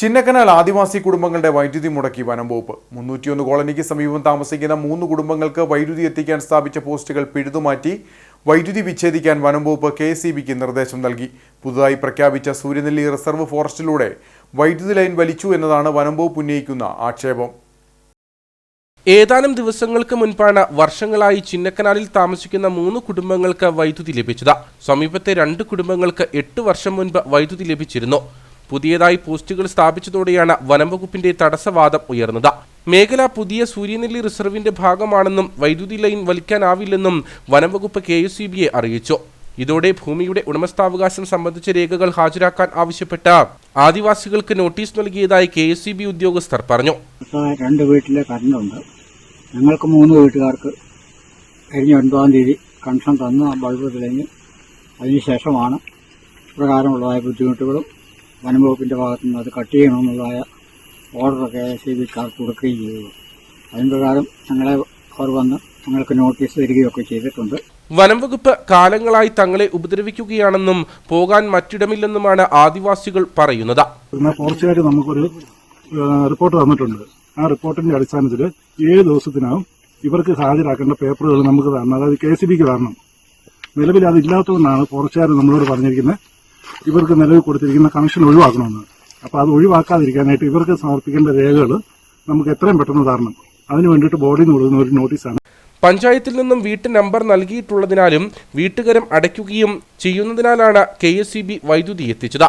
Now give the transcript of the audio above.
ചിന്നക്കനാൽ ആദിവാസി കുടുംബങ്ങളുടെ വൈദ്യുതി മുടക്കി വനം വകുപ്പ്. മുന്നൂറ്റിയൊന്ന് കോളനിക്ക് സമീപം താമസിക്കുന്ന മൂന്ന് കുടുംബങ്ങൾക്ക് വൈദ്യുതി എത്തിക്കാൻ സ്ഥാപിച്ച പോസ്റ്റുകൾ പിഴുതുമാറ്റി വൈദ്യുതി വിച്ഛേദിക്കാൻ വനം വകുപ്പ് കെ എസ് നിർദ്ദേശം നൽകി. പുതുതായി പ്രഖ്യാപിച്ച സൂര്യനെല്ലി റിസർവ് ഫോറസ്റ്റിലൂടെ വൈദ്യുതി ലൈൻ വലിച്ചു എന്നതാണ് വനം വകുപ്പ് ഉന്നയിക്കുന്ന ആക്ഷേപം. ഏതാനും ദിവസങ്ങൾക്ക് മുൻപാണ് വർഷങ്ങളായി ചിന്നക്കനാലിൽ താമസിക്കുന്ന മൂന്ന് കുടുംബങ്ങൾക്ക് വൈദ്യുതി ലഭിച്ചത്. സമീപത്തെ രണ്ട് കുടുംബങ്ങൾക്ക് എട്ട് വർഷം മുൻപ് വൈദ്യുതി ലഭിച്ചിരുന്നു. പുതിയതായി പോസ്റ്റുകൾ സ്ഥാപിച്ചതോടെയാണ് വനംവകുപ്പിന്റെ തടസ്സവാദം ഉയർന്നത്. മേഖല പുതിയ സൂര്യനെല്ലി റിസർവിന്റെ ഭാഗമാണെന്നും വൈദ്യുതി ലൈൻ വലിക്കാനാവില്ലെന്നും വനംവകുപ്പ് കെ എസ് അറിയിച്ചു. ഇതോടെ ഭൂമിയുടെ ഉടമസ്ഥാവകാശം സംബന്ധിച്ച രേഖകൾ ഹാജരാക്കാൻ ആവശ്യപ്പെട്ട ആദിവാസികൾക്ക് നോട്ടീസ് നൽകിയതായി കെ എസ് സി ബി ഉദ്യോഗസ്ഥർ പറഞ്ഞു. രണ്ട് വീട്ടിലെ കറണ്ടുണ്ട്. ഞങ്ങൾക്ക് മൂന്ന് വീട്ടുകാർക്ക് കഴിഞ്ഞ ഒൻപതാം തീയതി കൺഷൻ തന്ന ബൾബ് തെളിഞ്ഞ് അതിനുശേഷമാണ് പ്രകാരമുള്ളതായ ബുദ്ധിമുട്ടുകളും വനംവകുപ്പിന്റെ ഭാഗത്തു നിന്ന് അത് കട്ട് ചെയ്യണമെന്നുള്ളതായ ഓർഡറൊക്കെ സി ബിക്കാർ കൊടുക്കുകയും ചെയ്തു. അതിന് പ്രകാരം ഞങ്ങളെ അവർ വന്ന് ഞങ്ങൾക്ക് നോട്ടീസ് തരികയൊക്കെ ചെയ്തിട്ടുണ്ട്. വനംവകുപ്പ് കാലങ്ങളായി തങ്ങളെ ഉപദ്രവിക്കുകയാണെന്നും പോകാൻ മറ്റിടമില്ലെന്നുമാണ് ആദിവാസികൾ പറയുന്നത്. പിന്നെ ഫോറസ്റ്റുകാർ നമുക്കൊരു റിപ്പോർട്ട് തന്നിട്ടുണ്ട് ആ റിപ്പോർട്ടിന്റെ അടിസ്ഥാനത്തിൽ ഏഴ് ദിവസത്തിനകം ഇവർക്ക് ഹാജരാക്കേണ്ട പേപ്പറുകൾ നമുക്ക് തരണം. അതായത് കെ സി ബിക്ക് തരണം. നിലവിൽ അതില്ലാത്തതുകൊണ്ടാണ് ഫോറസ്റ്റുകാർ നമ്മളോട് പറഞ്ഞിരിക്കുന്നത് ഇവർക്ക് നിലവിൽ കൊടുത്തിരിക്കുന്ന കമ്മീഷൻ ഒഴിവാക്കണമെന്ന്. അപ്പോൾ അത് ഒഴിവാക്കാതിരിക്കാനായിട്ട് ഇവർക്ക് സമർപ്പിക്കേണ്ട രേഖകൾ നമുക്ക് എത്രയും പെട്ടെന്ന് തരണം. അതിനു വേണ്ടിയിട്ട് ബോർഡിൽ നിന്ന് കൊടുക്കുന്ന ഒരു നോട്ടീസാണ്. പഞ്ചായത്തിൽ നിന്നും വീട്ടു നമ്പർ നൽകിയിട്ടുള്ളതിനാലും വീട്ടുകരം അടയ്ക്കുകയും ചെയ്യുന്നതിനാലാണ് കെ വൈദ്യുതി എത്തിച്ചത്.